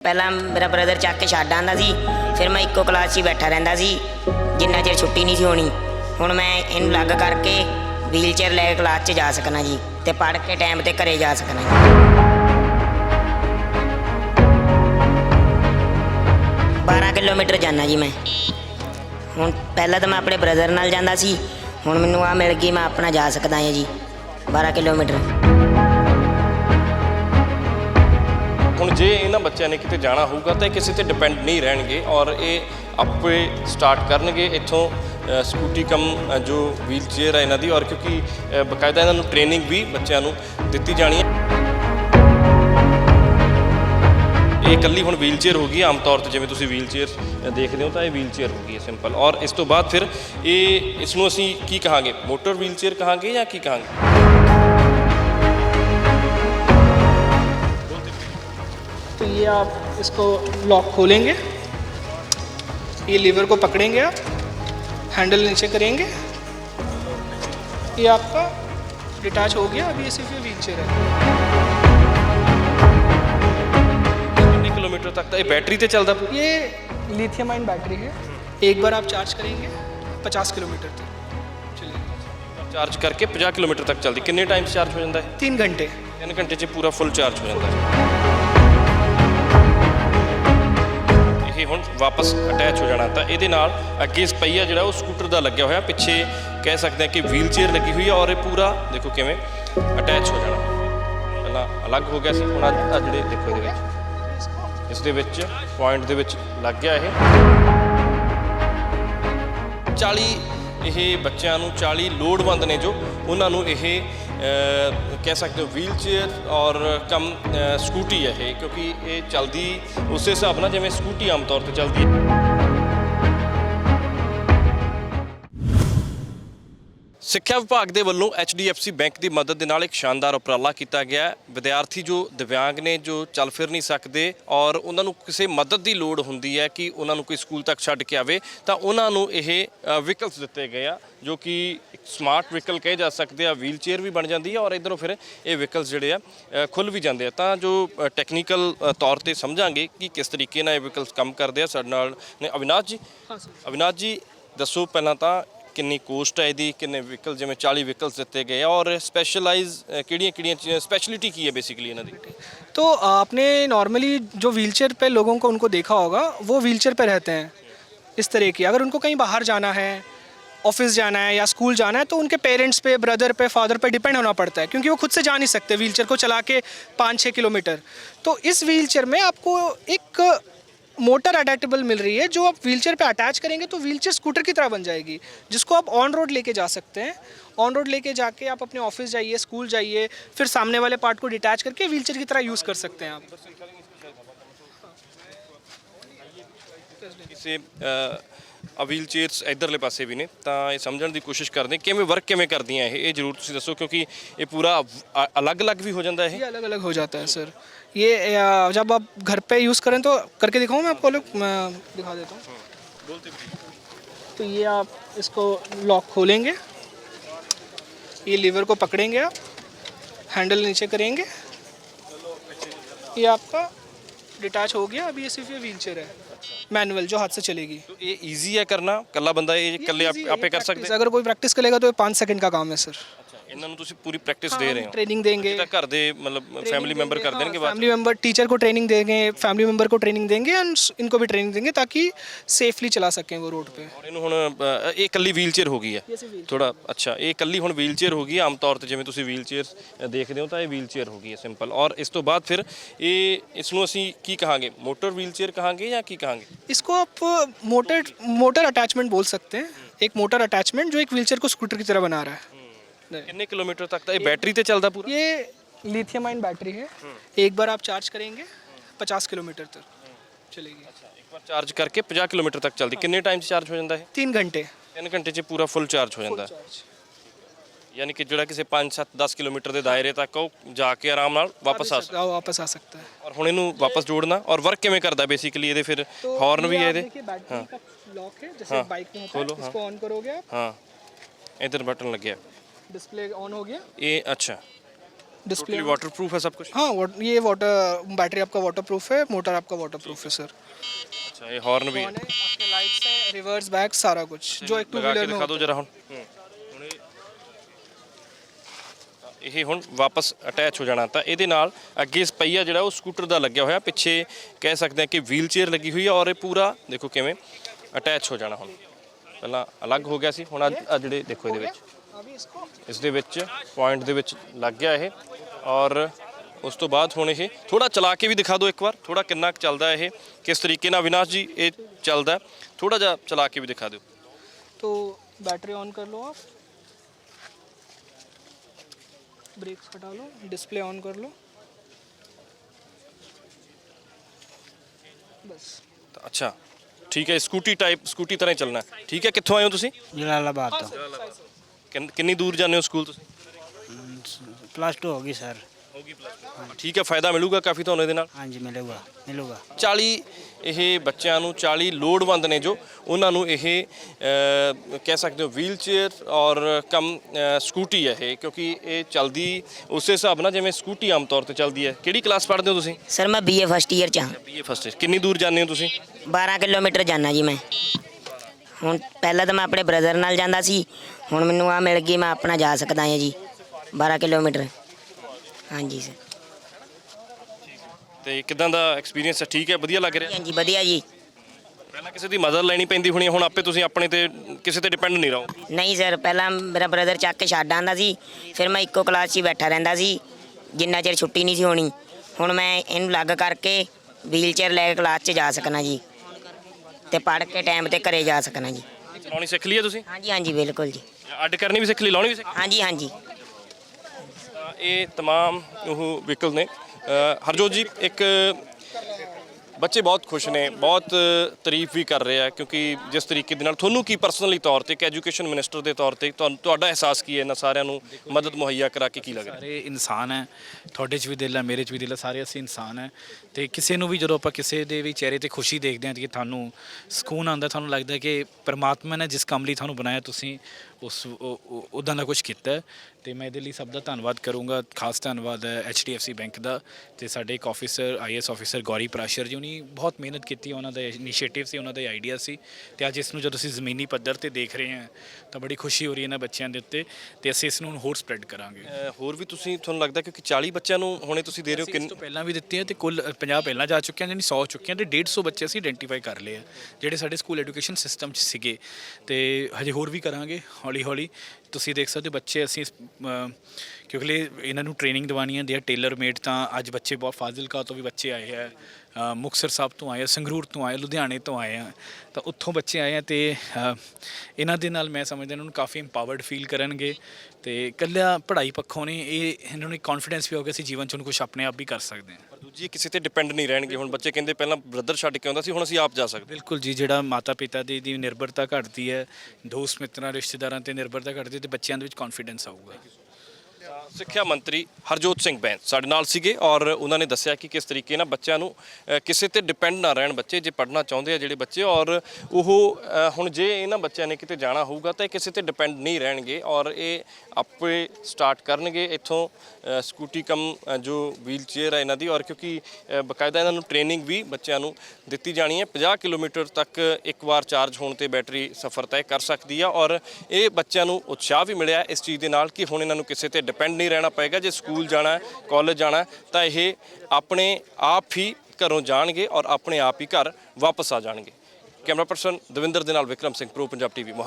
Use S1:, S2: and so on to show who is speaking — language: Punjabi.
S1: ਪਹਿਲਾਂ ਮੇਰਾ ਬ੍ਰਦਰ ਚੱਕ ਕੇ ਛੱਡ ਆਂਦਾ ਸੀ, ਫਿਰ ਮੈਂ ਇੱਕੋ ਕਲਾਸ 'ਚ ਹੀ ਬੈਠਾ ਰਹਿੰਦਾ ਸੀ, ਜਿੰਨਾ ਚਿਰ ਛੁੱਟੀ ਨਹੀਂ ਸੀ ਹੋਣੀ। ਹੁਣ ਮੈਂ ਇਹਨੂੰ ਲੱਗ ਕਰਕੇ ਵੀਲਚੇਅਰ ਲੈ ਕੇ ਕਲਾਸ 'ਚ ਜਾ ਸਕਣਾ ਜੀ ਤੇ ਪੜ੍ਹ ਕੇ ਟਾਈਮ ਤੇ ਘਰੇ ਜਾ ਸਕਣਾ ਜੀ। 12 ਕਿਲੋਮੀਟਰ ਜਾਣਾ ਜੀ ਮੈਂ। ਹੁਣ ਪਹਿਲਾਂ ਤਾਂ ਮੈਂ ਆਪਣੇ ਬ੍ਰਦਰ ਨਾਲ ਜਾਂਦਾ ਸੀ, ਹੁਣ ਮੈਨੂੰ ਆ ਮਿਲ ਗਈ, ਮੈਂ ਆਪਣਾ ਜਾ ਸਕਦਾ ਹਾਂ ਜੀ। 12 ਕਿਲੋਮੀਟਰ।
S2: ਹੁਣ ਜੇ ਇਹਨਾਂ ਬੱਚਿਆਂ ਨੇ ਕਿਤੇ ਜਾਣਾ ਹੋਊਗਾ ਤਾਂ ਇਹ ਕਿਸੇ ਤੇ ਡਿਪੈਂਡ ਨਹੀਂ ਰਹਿਣਗੇ ਔਰ ਇਹ ਆਪੇ ਸਟਾਰਟ ਕਰਨਗੇ ਇੱਥੋਂ ਸਕੂਟੀ ਕਮ ਜੋ ਵੀਲ ਚੇਅਰ ਹੈ ਇਹਨਾਂ ਦੀ ਔਰ ਕਿਉਂਕਿ ਅ, ਬਕਾਇਦਾ ਇਹਨਾਂ ਨੂੰ ਟ੍ਰੇਨਿੰਗ ਵੀ ਬੱਚਿਆਂ ਨੂੰ ਦਿੱਤੀ ਜਾਣੀ ਹੈ। ਇਹ ਇਕੱਲੀ ਹੁਣ ਵੀਲ ਚੇਅਰ ਹੋ ਗਈ ਆਮ ਤੌਰ ਤੇ ਜਿਵੇਂ ਤੁਸੀਂ ਵੀਲ ਚੇਅਰ ਦੇਖਦੇ ਹੋ ਤਾਂ ਇਹ ਵੀਲ ਚੇਅਰ ਹੋ ਗਈ ਹੈ ਸਿੰਪਲ ਔਰ ਇਸ ਤੋਂ ਬਾਅਦ ਫਿਰ ਇਹ ਇਸ ਨੂੰ ਅਸੀਂ ਕੀ ਕਹਾਂਗੇ? ਮੋਟਰ ਵੀਲ ਚੇਅਰ ਕਹਾਂਗੇ ਜਾਂ ਕੀ ਕਹਾਂਗੇ?
S3: तो ये आप इसको लॉक खोलेंगे। ये लीवर को पकड़ेंगे आप। हैंडल नीचे करेंगे। ये आपका डिटैच हो गया। अभी ये सिर्फ़ ये व्हील चेयर है।
S2: कितने किलोमीटर तक? ये बैटरी तो चलता
S3: ये लिथियम आइन बैटरी है। एक बार आप चार्ज करेंगे पचास किलोमीटर तक।
S2: चार्ज करके पचास किलोमीटर तक चलती। कितने टाइम चार्ज हो जाता है?
S3: तीन घंटे।
S2: तीन घंटे से पूरा फुल चार्ज हो जाता है। ਹੁਣ ਵਾਪਸ ਅਟੈਚ ਹੋ ਜਾਣਾ। ਤਾਂ ਇਹਦੇ ਨਾਲ ਅੱਗੇ ਪਹੀਆ ਜਿਹੜਾ ਉਹ ਸਕੂਟਰ ਦਾ ਲੱਗਿਆ ਹੋਇਆ, ਪਿੱਛੇ ਕਹਿ ਸਕਦੇ ਹਾਂ ਕਿ ਵੀਲ ਚੇਅਰ ਲੱਗੀ ਹੋਈ ਹੈ ਔਰ ਇਹ ਪੂਰਾ ਦੇਖੋ ਕਿਵੇਂ ਅਟੈਚ ਹੋ ਜਾਣਾ। ਪਹਿਲਾਂ ਅਲੱਗ ਹੋ ਗਿਆ ਸੀ, ਹੁਣ ਆ ਜਿਹੜੇ ਦੇਖੋ ਇਹਦੇ ਵਿੱਚ। ਇਸ ਦੇ ਵਿੱਚ ਪੁਆਇੰਟ ਦੇ ਵਿੱਚ ਲੱਗ ਗਿਆ ਇਹ। 40 ਇਹ ਬੱਚਿਆਂ ਨੂੰ 40 ਲੋੜਵੰਦ ਨੇ ਜੋ ਉਹਨਾਂ ਨੂੰ ਇਹ ਕਹਿ ਸਕਦੇ ਹੋ ਵੀਲ ਚੇਅਰ ਔਰ ਕਮ ਸਕੂਟੀ ਹੈ ਇਹ, ਕਿਉਂਕਿ ਇਹ ਚੱਲਦੀ, ਉਸੇ ਹਿਸਾਬ ਨਾਲ ਜਿਵੇਂ ਸਕੂਟੀ ਆਮ ਤੌਰ ਤੇ ਚੱਲਦੀ ਹੈ। ਸਿੱਖਿਆ ਵਿਭਾਗ ਦੇ ਵੱਲੋਂ HDFC ਬੈਂਕ ਦੀ ਮਦਦ ਦੇ ਨਾਲ ਇੱਕ ਸ਼ਾਨਦਾਰ ਉਪਰਾਲਾ ਕੀਤਾ ਗਿਆ ਹੈ। ਵਿਦਿਆਰਥੀ ਜੋ ਦਿਵਿਆਂਗ ਨੇ ਜੋ ਚੱਲ ਫਿਰ ਨਹੀਂ ਸਕਦੇ ਔਰ ਉਹਨਾਂ ਨੂੰ ਕਿਸੇ ਮਦਦ ਦੀ ਲੋੜ ਹੁੰਦੀ ਹੈ ਕਿ ਉਹਨਾਂ ਨੂੰ ਕੋਈ ਸਕੂਲ ਤੱਕ ਛੱਡ ਕੇ ਆਵੇ ਤਾਂ ਉਹਨਾਂ ਨੂੰ ਇਹ ਵਹੀਕਲਸ ਦਿੱਤੇ ਗਏ ਆ ਜੋ ਕਿ ਸਮਾਰਟ ਵਹੀਕਲ ਕਹੇ ਜਾ ਸਕਦੇ ਆ ਵੀਲਚੇਅਰ ਵੀ ਬਣ ਜਾਂਦੀ ਹੈ ਔਰ ਇਧਰੋਂ ਫਿਰ ਇਹ ਵਹੀਕਲਸ ਜਿਹੜੇ ਆ ਖੁੱਲ ਵੀ ਜਾਂਦੇ ਆ। ਤਾਂ ਜੋ ਟੈਕਨੀਕਲ ਤੌਰ ਤੇ ਸਮਝਾਂਗੇ ਕਿ ਕਿਸ ਤਰੀਕੇ ਨਾਲ ਇਹ ਵਹੀਕਲਸ ਕੰਮ ਕਰਦੇ ਆ ਸਾਡੇ ਨਾਲ ਨੇ ਅਵਿਨਾਸ਼ ਜੀ। ਅਵਿਨਾਸ਼ ਜੀ ਦੱਸੋ ਪਹਿਲਾਂ ਤਾਂ ਕਿੰਨੀ ਕੋਸਟ ਹੈ ਇਹਦੀ ਕਿੰਨੇ ਵਹੀਕਲ ਜਿਵੇਂ 40 ਵਹੀਕਲਸ ਦਿੱਤੇ ਗਏ ਆ ਔਰ ਸਪੈਸ਼ਲਾਈਜ਼ ਕਿਹੜੀਆਂ ਕਿਹੜੀਆਂ ਸਪੈਸ਼ਲਿਟੀ ਕੀ ਹੈ ਬੇਸਿਕਲੀ ਇਹਨਾਂ ਦੀ
S3: तो आपने नॉर्मली जो व्हीलचेयर पे लोगों को उनको देखा होगा वो व्हीलचेयर पे रहते हैं इस तरह की अगर उनको कहीं बाहर जाना है ऑफिस जाना है या स्कूल जाना है तो उनके पेरेंट्स पे ब्रदर पे फादर पे डिपेंड होना पड़ता है क्योंकि वो खुद से जा नहीं सकते व्हीलचेयर को चला के पाँच छः किलोमीटर तो इस व्हीलचेयर में आपको एक मोटर अडेप्टेबल मिल रही है, जो आप व्हीलचेयर पे अटैच करेंगे तो व्हीलचेयर स्कूटर की तरह बन जाएगी, जिसको आप ऑन रोड लेके जा सकते हैं। ऑन रोड लेके जाके आप अपने ऑफ़िस जाइए स्कूल जाइए, फिर सामने वाले पार्ट को डिटैच करके व्हीलचेयर की तरह यूज़ कर सकते हैं आप।
S2: ਆ ਵੀਲ ਚੇਅਰਸ ਇਧਰਲੇ ਪਾਸੇ ਵੀ ਨੇ ਤਾਂ ਇਹ ਸਮਝਣ ਦੀ ਕੋਸ਼ਿਸ਼ ਕਰਦੇ ਹਾਂ ਕਿਵੇਂ ਵਰਕ ਕਿਵੇਂ ਕਰਦੀਆਂ ਇਹ ਇਹ ਜ਼ਰੂਰ ਤੁਸੀਂ ਦੱਸੋ ਕਿਉਂਕਿ ਇਹ ਪੂਰਾ ਅ- ਅਲੱਗ-ਅਲੱਗ ਵੀ ਹੋ ਜਾਂਦਾ ਇਹ
S3: ये अलग अलग हो जाता है सर ये अ, जब आप घर पे यूज़ करें तो करके दिखाऊँ मैं आपको लोग मैं दिखा देता हूँ तो ये आप इसको लॉक खोलेंगे ये लीवर को पकड़ेंगे आप हैंडल नीचे करेंगे ये आपका डिटैच हो गया अभी ये सिर्फ ये व्हील चेयर है मैनुअल जो हाथ से चलेगी
S2: तो ये इजी है करना कल्ला बंदा
S3: ये इकल्ले
S2: आप,
S3: आपे
S2: कर
S3: सकते
S2: हैं
S3: अगर कोई प्रैक्टिस करेगा तो ये पाँच सेकंड का काम है सर
S2: ਇਹਨਾਂ ਨੂੰ ਤੁਸੀਂ ਪੂਰੀ ਪ੍ਰੈਕਟਿਸ ਦੇ ਰਹੇ ਹੋ
S3: ट्रेनिंग देंगे
S2: ਇਹ ਤਾਂ ਘਰ ਦੇ ਮਤਲਬ ਫੈਮਿਲੀ ਮੈਂਬਰ ਕਰ ਦੇਣਗੇ ਬਾਅਦ
S3: फैमिली मेंबर टीचर को ट्रेनिंग देंगे फैमिली मेंबर को ट्रेनिंग देंगे एंड इनको भी ट्रेनिंग देंगे ताकि सेफली चला सकें वो रोड पे
S2: ਔਰ ਇਹਨੂੰ ਹੁਣ ਅ, ਇਹ ਇਕੱਲੀ ਵੀਲ ਚੇਅਰ ਹੋ ਗਈ ਹੈ ਥੋੜਾ ਅੱਛਾ ਇਹ ਇਕੱਲੀ ਹੁਣ ਵੀਲ ਚੇਅਰ ਹੋ ਗਈ ਹੈ। ਆਮ ਤੌਰ ਤੇ ਜਿਵੇਂ ਤੁਸੀਂ ਵੀਲ ਚੇਅਰ ਦੇਖਦੇ ਹੋ ਤਾਂ ਇਹ ਵੀਲ ਚੇਅਰ ਹੋ ਗਈ ਹੈ ਸਿੰਪਲ ਔਰ ਇਸ ਤੋਂ ਬਾਅਦ ਫਿਰ ਇਹ ਇਸ ਨੂੰ ਅਸੀਂ ਕੀ ਕਹਾਂਗੇ ਮੋਟਰ ਵੀਲ ਚੇਅਰ ਕਹਾਂਗੇ ਜਾਂ ਕੀ ਕਹਾਂਗੇ
S3: इसको आप मोटर मोटर अटैचमेंट बोल सकते हैं एक मोटर अटैचमेंट जो एक व्हीलचेयर को स्कूटर की तरह बना रहा है
S2: ਕਿੰਨੇ ਕਿਲੋਮੀਟਰ ਤੱਕ ਤਾਂ ਇਹ ਬੈਟਰੀ ਤੇ ਚੱਲਦਾ ਪੂਰਾ
S3: ये लिथियम आयन बैटरी है एक बार आप चार्ज करेंगे 50 किलोमीटर तक चलेगी
S2: ਇੱਕ ਵਾਰ ਚਾਰਜ ਕਰਕੇ 50 ਕਿਲੋਮੀਟਰ ਤੱਕ ਚੱਲਦੀ ਕਿੰਨੇ ਟਾਈਮ 'ਚ ਚਾਰਜ ਹੋ ਜਾਂਦਾ ਇਹ
S3: तीन घंटे
S2: 3 ਘੰਟੇ 'ਚ ਪੂਰਾ ਫੁੱਲ ਚਾਰਜ ਹੋ ਜਾਂਦਾ
S3: चार्ज
S2: ਯਾਨੀ ਕਿ ਜਿਹੜਾ ਕਿਸੇ 5 7 10 ਕਿਲੋਮੀਟਰ ਦੇ ਦਾਇਰੇ ਤੱਕ ਉਹ ਜਾ ਕੇ ਆਰਾਮ ਨਾਲ ਵਾਪਸ ਆ ਸਕਦਾ
S3: वापस आ सकता है
S2: ਔਰ ਹੁਣ ਇਹਨੂੰ ਵਾਪਸ ਜੋੜਨਾ ਔਰ ਵਰਕ ਕਿਵੇਂ ਕਰਦਾ ਬੇਸਿਕਲੀ ਇਹਦੇ ਫਿਰ
S3: तो
S2: ਹਾਰਨ ਵੀ
S3: ये
S2: ਹੈ
S3: आप
S2: ਇਹਦੇ
S3: देखिए बैटरी का लॉक है जैसे
S2: हाँ,
S3: बाइक में होता
S2: खोलो,
S3: है इसको ऑन करोगे आप
S2: ਹਾਂ ਇਧਰ ਬਟਨ ਲੱਗਿਆ
S3: डिस्प्ले ऑन हो गया
S2: ਇਹ ਅੱਛਾ
S3: डिस्प्ले
S2: टोटली वाटरप्रूफ है सब कुछ
S3: हाँ वाट- ये वाटर बैटरी आपका वाटर प्रूफ है मोटर आपका वाटर प्रूफ है सर
S2: अच्छा ये हॉर्न भी है
S3: कौन है आपके लाइट्स है रिवर्स बैक सारा कुछ जो एक टू
S2: ਲਗਾ ਕੇ
S3: व्हीलर में
S2: ਦਿਖਾ ਦਿਓ ਜਰਾ ਹੁਣ ਹੁਣ ਇਹ- ਇਹ ਹੁਣ ਵਾਪਸ ਅਟੈਚ ਹੋ ਜਾਣਾ ਤਾਂ ਇਹਦੇ ਨਾਲ ਅੱਗੇ ਪਹੀਆ ਜਿਹੜਾ ਉਹ ਸਕੂਟਰ ਦਾ ਲੱਗਿਆ ਹੋਇਆ ਪਿੱਛੇ ਕਹਿ ਸਕਦੇ ਹਾਂ ਕਿ ਵੀਲ ਚੇਅਰ ਲੱਗੀ ਹੋਈ ਹੈ ਔਰ ਇਹ ਪੂਰਾ ਦੇਖੋ ਕਿਵੇਂ ਅਟੈਚ ਹੋ ਜਾਣਾ ਹੁਣ ਪਹਿਲਾਂ ਅਲੱਗ ਹੋ ਗਿਆ ਸੀ ਹੁਣ ਆਹ ਆਹ ਜਿਹੜੇ ਦੇਖੋ ਇਹਦੇ ਵਿੱਚ
S3: अभी इसको
S2: ਇਸ ਦੇ ਵਿੱਚ ਪੁਆਇੰਟ ਦੇ ਵਿੱਚ ਲੱਗ ਗਿਆ ਇਹ ਔਰ ਉਸ ਤੋਂ ਬਾਅਦ ਹੁਣ ਇਹ ਥੋੜਾ ਚਲਾ ਕੇ ਵੀ ਦਿਖਾ ਦਿਓ ਇੱਕ ਵਾਰ ਥੋੜਾ ਕਿੰਨਾ ਕੁ ਚੱਲਦਾ ਇਹ ਕਿਸ ਤਰੀਕੇ ਨਾਲ ਵਿਨਾਸ਼ ਜੀ ਇਹ ਚੱਲਦਾ ਥੋੜਾ ਜਿਹਾ ਚਲਾ ਕੇ ਵੀ ਦਿਖਾ ਦਿਓ
S3: तो बैटरी ऑन कर लो आप ब्रेक्स हटा लो डिस्प्ले ऑन कर लो बस
S2: ਤਾਂ ਅੱਛਾ ਠੀਕ ਹੈ ਸਕੂਟੀ ਟਾਈਪ ਸਕੂਟੀ ਤਰ੍ਹਾਂ ਹੀ ਚੱਲਣਾ ਹੈ। ਠੀਕ ਹੈ ਕਿੱਥੋਂ ਆਏ ਹੋ ਤੁਸੀਂ
S4: ਜਲਾਲਾਬਾਦ ਤੋਂ
S2: ਕਿੰਨ- ਕਿੰਨੀ ਦੂਰ ਜਾਂਦੇ ਹੋ ਸਕੂਲ ਤੁਸੀਂ?
S4: ਪਲੱਸ 2 ਹੋ ਗਈ ਸਰ
S2: ਠੀਕ ਹੈ ਫਾਇਦਾ ਮਿਲੂਗਾ ਕਾਫੀ ਤੁਹਾਨੂੰ ਇਹਦੇ ਨਾਲ?
S4: ਹਾਂਜੀ ਮਿਲੂਗਾ ਮਿਲੂਗਾ।
S2: 40 ਇਹ ਬੱਚਿਆਂ ਨੂੰ 40 ਲੋੜਵੰਦ ਨੇ ਜੋ ਉਹਨਾਂ ਨੂੰ ਇਹ ਅ, ਕਹਿ ਸਕਦੇ ਹੋ ਵੀਲ ਚੇਅਰ ਔਰ ਕਮ ਅ, ਸਕੂਟੀ ਹੈ ਇਹ ਕਿਉਂਕਿ ਇਹ ਚੱਲਦੀ ਉਸੇ ਹਿਸਾਬ ਨਾਲ ਜਿਵੇਂ ਸਕੂਟੀ ਆਮ ਤੌਰ ਤੇ ਚੱਲਦੀ ਹੈ। ਕਿਹੜੀ ਕਲਾਸ ਪੜ੍ਹਦੇ ਹੋ ਤੁਸੀਂ?
S1: ਸਰ ਮੈਂ ਬੀਏ ਫਸਟ ਈਅਰ ਚ ਹਾਂ।
S2: ਬੀਏ ਫਸਟ ਕਿੰਨੀ ਦੂਰ ਜਾਂਦੇ ਹੋ ਤੁਸੀਂ?
S1: 12 ਕਿਲੋਮੀਟਰ ਜਾਣਾ ਜੀ ਮੈਂ। ਹੁਣ ਪਹਿਲਾਂ ਤਾਂ ਮੈਂ ਆਪਣੇ ਬ੍ਰਦਰ ਨਾਲ ਜਾਂਦਾ ਸੀ। ਹੁਣ ਮੈਨੂੰ ਆ ਮਿਲ ਗਈ ਮੈਂ ਆਪਣਾ ਜਾ ਸਕਦਾ ਹਾਂ ਜੀ। 12 ਕਿਲੋਮੀਟਰ। ਹਾਂਜੀ ਸਰ।
S2: ਤੇ ਕਿਦਾਂ ਦਾ ਐਕਸਪੀਰੀਅੰਸ ਹੈ ਠੀਕ ਹੈ ਵਧੀਆ ਲੱਗ ਰਿਹਾ?
S1: ਹਾਂਜੀ ਵਧੀਆ ਜੀ।
S2: ਪਹਿਲਾਂ ਕਿਸੇ ਦੀ ਮਦਦ ਲੈਣੀ ਪੈਂਦੀ ਹੋਣੀ ਹੁਣ ਆਪੇ ਤੁਸੀਂ ਆਪਣੇ ਤੇ ਕਿਸੇ ਤੇ ਡਿਪੈਂਡ ਨਹੀਂ ਰਹੋ।
S1: ਨਹੀਂ ਸਰ ਪਹਿਲਾਂ ਮੇਰਾ ਬ੍ਰਦਰ ਚੱਕ ਕੇ ਛੱਡ ਆਂਦਾ ਸੀ ਫਿਰ ਮੈਂ ਇੱਕੋ ਕਲਾਸ 'ਚ ਹੀ ਬੈਠਾ ਰਹਿੰਦਾ ਸੀ ਜਿੰਨਾ ਚਿਰ ਛੁੱਟੀ ਨਹੀਂ ਸੀ ਹੋਣੀ। ਹੁਣ ਮੈਂ ਇਹਨੂੰ ਲੱਗ ਕਰਕੇ ਵੀਲ ਚੇਅਰ ਲੈ ਕੇ ਕਲਾਸ 'ਚ ਜਾ ਸਕਣਾ ਜੀ। ਤੇ ਪੜ੍ਹ ਕੇ ਟਾਈਮ ਤੇ ਘਰੇ ਜਾ ਸਕਣਾ ਜੀ
S2: ਚਲਾਉਣੀ ਸਿੱਖ ਲਈ ਹੈ ਤੁਸੀਂ
S1: ਹਾਂਜੀ ਹਾਂਜੀ ਬਿਲਕੁਲ ਜੀ
S2: ਅੱਡ ਕਰਨੀ ਵੀ ਸਿੱਖ ਲਈ ਲਾਉਣੀ ਵੀ ਸਿੱਖ ਲਈ?
S1: ਹਾਂਜੀ ਹਾਂਜੀ
S2: ਤਾਂ ਇਹ तमाम ਉਹ ਵਹੀਕਲ ਨੇ ਅ, ਹਰਜੋਤ ਜੀ ਇੱਕ ਬੱਚੇ ਬਹੁਤ ਖੁਸ਼ ਨੇ, ਬਹੁਤ ਤਾਰੀਫ ਵੀ ਕਰ ਰਹੇ ਆ, ਕਿਉਂਕਿ ਜਿਸ ਤਰੀਕੇ ਦੇ ਨਾਲ ਤੁਹਾਨੂੰ ਕੀ ਪਰਸਨਲੀ ਤੌਰ ਤੇ ਕਿ ਐਜੂਕੇਸ਼ਨ ਮਿਨਿਸਟਰ ਦੇ ਤੌਰ ਤੇ ਤੁਹਾਨੂੰ ਤੁਹਾਡਾ ਅਹਿਸਾਸ ਕੀ ਹੈ ਇਹਨਾਂ ਸਾਰਿਆਂ ਨੂੰ ਮਦਦ ਮੁਹੱਈਆ ਕਰਾ ਕੇ ਕੀ ਲੱਗ ਰਿਹਾ?
S5: ਸਾਰੇ ਇਨਸਾਨ ਹੈ, ਤੁਹਾਡੇ 'ਚ ਵੀ ਦਿਲ ਹੈ, ਮੇਰੇ 'ਚ ਵੀ ਦਿਲ ਹੈ, ਸਾਰੇ ਅਸੀਂ ਇਨਸਾਨ ਹੈ। ਤੇ ਕਿਸੇ ਨੂੰ ਵੀ ਜਦੋਂ ਆਪਾਂ ਕਿਸੇ ਦੇ ਵੀ ਚਿਹਰੇ ਤੇ ਖੁਸ਼ੀ ਦੇਖਦੇ ਹਾਂ ਕਿ ਤੁਹਾਨੂੰ ਸਕੂਨ ਆਉਂਦਾ, ਤੁਹਾਨੂੰ ਲੱਗਦਾ ਕਿ ਪਰਮਾਤਮਾ ਨੇ ਜਿਸ ਕੰਮ ਲਈ ਤੁਹਾਨੂੰ ਬਣਾਇਆ ਤੁਸੀਂ ਉਸ ਉਦਾਂ ਦਾ ਕੁਝ ਕੀਤਾ ਹੈ। ਤੇ ਮੈਂ ਇਹਦੇ ਲਈ ਸਭ ਦਾ ਧੰਨਵਾਦ ਕਰੂੰਗਾ। ਖਾਸ ਧੰਨਵਾਦ ਹੈ HDFC ਬੈਂਕ ਦਾ ਤੇ ਸਾਡੇ ਇੱਕ officer IAS officer Gauri Parashar ji ਉਹਨੇ ਬਹੁਤ ਮਿਹਨਤ ਕੀਤੀ ਉਹਨਾਂ ਦਾ ਇਨੀਸ਼ੀਏਟਿਵ ਸੀ ਉਹਨਾਂ ਦਾ ਆਈਡੀਆ ਸੀ। ਤੇ ਅੱਜ ਇਸ ਨੂੰ ਜਦੋਂ ਅਸੀਂ ਜ਼ਮੀਨੀ ਪੱਧਰ ਤੇ ਦੇਖ ਰਹੇ ਹਾਂ ਤਾਂ ਬੜੀ ਖੁਸ਼ੀ ਹੋ ਰਹੀ ਹੈ ਇਹਨਾਂ ਬੱਚਿਆਂ ਦੇ ਉੱਤੇ ਤੇ ਅਸੀਂ ਇਸ ਨੂੰ ਹੁਣ ਹੋਰ ਸਪਰੈਡ ਕਰਾਂਗੇ।
S2: ਹੋਰ ਵੀ ਤੁਸੀਂ ਤੁਹਾਨੂੰ ਲੱਗਦਾ ਕਿਉਂਕਿ 40 ਬੱਚਿਆਂ ਨੂੰ ਹੁਣੇ ਤੁਸੀਂ ਦੇ ਰਹੇ ਹੋ ਕਿੰਨ
S5: ਤੋਂ ਪਹਿਲਾਂ ਵੀ ਦਿੱਤੇ ਆ ਤੇ ਕੁੱਲ 50 ਪਹਿਲਾਂ ਜਾ ਚੁੱਕੇ ਹਨ ਯਾਨੀ 100 ਚੁੱਕੇ ਹਨ ਤੇ 150 ਬੱਚੇ ਅਸੀਂ ਆਇਡੈਂਟੀਫਾਈ ਕਰ ਲਏ ਆ ਜਿਹੜੇ ਸਾਡੇ ਸਕੂਲ ਐਜੂਕੇਸ਼ਨ ਸਿਸਟਮ 'ਚ ਸੀਗੇ। ਤੇ ਹਜੇ ਹੋਰ ਵੀ ਕਰਾਂਗੇ ਹੌਲੀ ਹੌਲੀ ਤੁਸੀਂ ਦੇਖ ਸਕਦੇ ਹੋ ਬੱਚੇ ਅਸੀਂ ਅਮ, ਕਿਉਂਕਿ ਇਹਨਾਂ ਨੂੰ ਟ੍ਰੇਨਿੰਗ ਦਿਵਾਉਣੀ ਹੈ ਦੇ ਆ ਟੇਲਰ ਮੇਡ ਤਾਂ ਅੱਜ ਬੱਚੇ ਬਹੁਤ ਫਾਜ਼ਿਲਕਾ ਤੋਂ ਵੀ ਬੱਚੇ ਆਏ ਆ ਅ, ਮੁਕਤਸਰ ਸਾਹਿਬ ਤੋਂ ਆਏ ਆ ਸੰਗਰੂਰ ਤੋਂ ਆਏ ਲੁਧਿਆਣੇ ਤੋਂ ਆਏ ਆ ਤਾਂ ਉੱਥੋਂ ਬੱਚੇ ਆਏ ਆ ਤੇ ਅ, ਇਹਨਾਂ ਦੇ ਨਾਲ ਮੈਂ ਸਮਝਦਾ ਇਹਨਾਂ ਨੂੰ ਕਾਫੀ ਇੰਪਾਵਰਡ ਫੀਲ ਕਰਨਗੇ ਤੇ ਇਕੱਲਾ ਪੜ੍ਹਾਈ ਪੱਖੋਂ ਨਹੀਂ ਇਹ ਇਹਨਾਂ ਨੂੰ ਕੌਨਫੀਡੈਂਸ ਵੀ ਹੋਊਗਾ ਅਸੀਂ ਜੀਵਨ 'ਚ ਹੁਣ ਕੁਝ ਆਪਣੇ ਆਪ ਵੀ ਕਰ ਸਕਦੇ ਹਾਂ।
S2: ਪਰ ਦੂਜੀ ਕਿਸੇ ਤੇ ਡਿਪੈਂਡ ਨਹੀਂ ਰਹਿਣਗੇ ਹੁਣ ਬੱਚੇ ਕਹਿੰਦੇ ਪਹਿਲਾਂ ਬ੍ਰਦਰ ਛੱਡ ਕੇ ਆਉਂਦਾ ਸੀ ਹੁਣ ਅਸੀਂ ਆਪ ਜਾ ਸਕਦੇ
S5: ਬਿਲਕੁਲ ਜੀ ਜਿਹੜਾ ਮਾਤਾ ਪਿਤਾ ਦੀ ਦੀ ਨਿਰਭਰਤਾ ਘਟਦੀ ਹੈ ਦੋਸਤ ਮਿੱਤਰਾਂ ਰਿਸ਼ਤੇਦਾਰਾਂ ਤੇ ਨਿਰਭਰਤਾ ਘਟਦੀ ਹੈ ਤੇ ਬੱਚਿਆਂ ਦੇ ਵਿੱਚ ਕੌਨਫੀਡੈਂਸ ਆਊਗਾ।
S2: ਸਿੱਖਿਆ ਮੰਤਰੀ ਹਰਜੋਤ ਸਿੰਘ ਬੈਂਸ ਸਾਡੇ ਨਾਲ ਸੀਗੇ ਔਰ ਉਹਨਾਂ ਨੇ ਦੱਸਿਆ ਕਿ ਕਿਸ ਤਰੀਕੇ ਨਾਲ ਬੱਚਿਆਂ ਨੂੰ ਅ, ਕਿਸੇ ਤੇ ਡਿਪੈਂਡ ਨਾ ਰਹਿਣ ਬੱਚੇ ਜੇ ਪੜ੍ਹਨਾ ਚਾਹੁੰਦੇ ਆ ਜਿਹੜੇ ਬੱਚੇ ਔਰ ਉਹ ਅ, ਹੁਣ ਜੇ ਇਹਨਾਂ ਬੱਚਿਆਂ ਨੇ ਕਿਤੇ ਜਾਣਾ ਹੋਊਗਾ ਤਾਂ ਇਹ ਕਿਸੇ ਤੇ ਡਿਪੈਂਡ ਨਹੀਂ ਰਹਿਣਗੇ ਔਰ ਇਹ ਆਪੇ ਸਟਾਰਟ ਕਰਨਗੇ ਇੱਥੋਂ ਅ, ਸਕੂਟੀ ਕਮ ਅ, ਜੋ ਵੀਲ ਚੇਅਰ ਹੈ ਇਹਨਾਂ ਦੀ ਔਰ ਕਿਉਂਕਿ ਅ, ਬਕਾਇਦਾ ਇਹਨਾਂ ਨੂੰ ਟ੍ਰੇਨਿੰਗ ਵੀ ਬੱਚਿਆਂ ਨੂੰ ਦਿੱਤੀ ਜਾਣੀ ਹੈ। 50 ਕਿਲੋਮੀਟਰ ਤੱਕ ਇੱਕ ਵਾਰ ਚਾਰਜ ਹੋਣ ਤੇ ਬੈਟਰੀ ਸਫ਼ਰ ਤੈਅ ਕਰ ਸਕਦੀ ਆ ਔਰ ਇਹ ਬੱਚਿਆਂ ਨੂੰ ਉਤਸ਼ਾਹ ਵੀ ਮਿਲਿਆ ਇਸ ਚੀਜ਼ ਦੇ ਨਾਲ ਕਿ ਹੁਣ ਇਹਨਾਂ ਨੂੰ ਕਿਸੇ ਤੇ ਡਿਪੈਂਡ ਨਹੀਂ ਰਹਿਣਾ ਪਏਗਾ। ਜੇ ਸਕੂਲ ਜਾਣਾ ਹੈ, ਕਾਲਜ ਜਾਣਾ ਤਾਂ ਇਹ ਆਪਣੇ ਆਪ ਹੀ ਘਰੋਂ ਜਾਣਗੇ ਔਰ ਆਪਣੇ ਆਪ ਹੀ ਘਰ ਵਾਪਸ ਆ ਜਾਣਗੇ। ਕੈਮਰਾ ਪਰਸਨ ਦਵਿੰਦਰ ਦੇ ਨਾਲ ਵਿਕਰਮ ਸਿੰਘ, ਪ੍ਰੋ ਪੰਜਾਬ ਟੀਵੀ